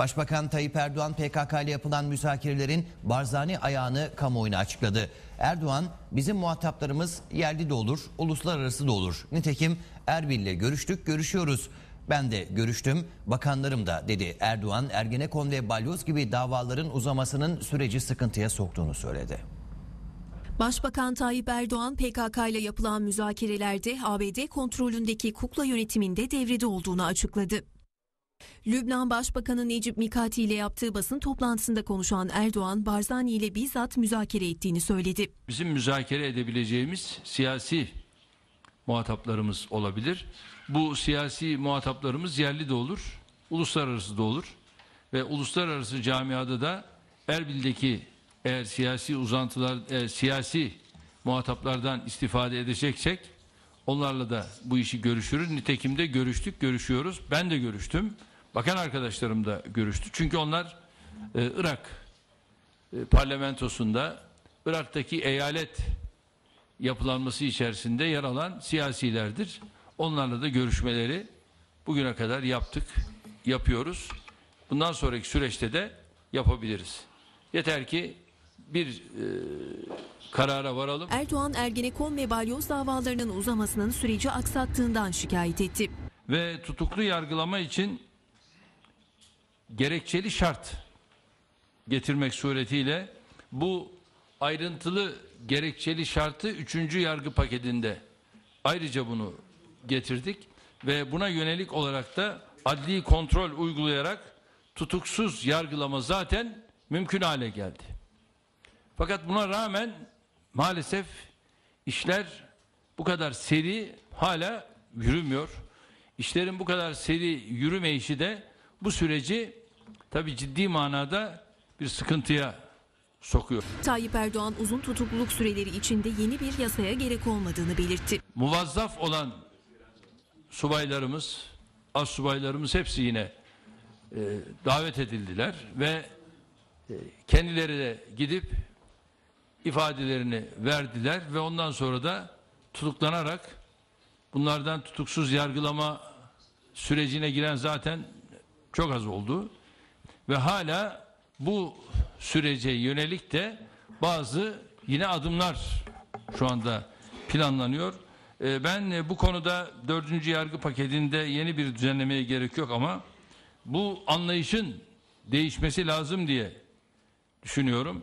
Başbakan Tayyip Erdoğan PKK ile yapılan müzakerelerin barzani ayağını kamuoyuna açıkladı. Erdoğan bizim muhataplarımız yerli de olur, uluslararası da olur. Nitekim Erbil ile görüştük, görüşüyoruz. Ben de görüştüm, bakanlarım da dedi. Erdoğan, Ergenekon ve Balyoz gibi davaların uzamasının süreci sıkıntıya soktuğunu söyledi. Başbakan Tayyip Erdoğan PKK ile yapılan müzakerelerde ABD kontrolündeki kukla yönetiminde devrede olduğunu açıkladı. Lübnan Başbakanı Necip Mikati ile yaptığı basın toplantısında konuşan Erdoğan, Barzani ile bizzat müzakere ettiğini söyledi. Bizim müzakere edebileceğimiz siyasi muhataplarımız olabilir. Bu siyasi muhataplarımız yerli de olur, uluslararası da olur. Ve uluslararası camiada da Erbil'deki eğer siyasi uzantılar, e, siyasi muhataplardan istifade edeceksek onlarla da bu işi görüşürüz. Nitekim de görüştük, görüşüyoruz. Ben de görüştüm. Bakan arkadaşlarım da görüştü. Çünkü onlar e, Irak e, parlamentosunda Irak'taki eyalet yapılanması içerisinde yer alan siyasilerdir. Onlarla da görüşmeleri bugüne kadar yaptık, yapıyoruz. Bundan sonraki süreçte de yapabiliriz. Yeter ki bir e, karara varalım. Erdoğan, Ergenekon ve Balyoz davalarının uzamasının süreci aksattığından şikayet etti. Ve tutuklu yargılama için gerekçeli şart getirmek suretiyle bu ayrıntılı gerekçeli şartı üçüncü yargı paketinde ayrıca bunu getirdik ve buna yönelik olarak da adli kontrol uygulayarak tutuksuz yargılama zaten mümkün hale geldi. Fakat buna rağmen maalesef işler bu kadar seri hala yürümüyor. İşlerin bu kadar seri yürümeyişi de bu süreci tabii ciddi manada bir sıkıntıya sokuyor. Tayyip Erdoğan uzun tutukluluk süreleri içinde yeni bir yasaya gerek olmadığını belirtti. Muvazzaf olan subaylarımız, az subaylarımız hepsi yine e, davet edildiler ve e, kendileri de gidip ifadelerini verdiler ve ondan sonra da tutuklanarak bunlardan tutuksuz yargılama sürecine giren zaten çok az oldu ve hala bu sürece yönelik de bazı yine adımlar şu anda planlanıyor. Ee, Ben e, bu konuda dördüncü yargı paketinde yeni bir düzenlemeye gerek yok ama bu anlayışın değişmesi lazım diye düşünüyorum.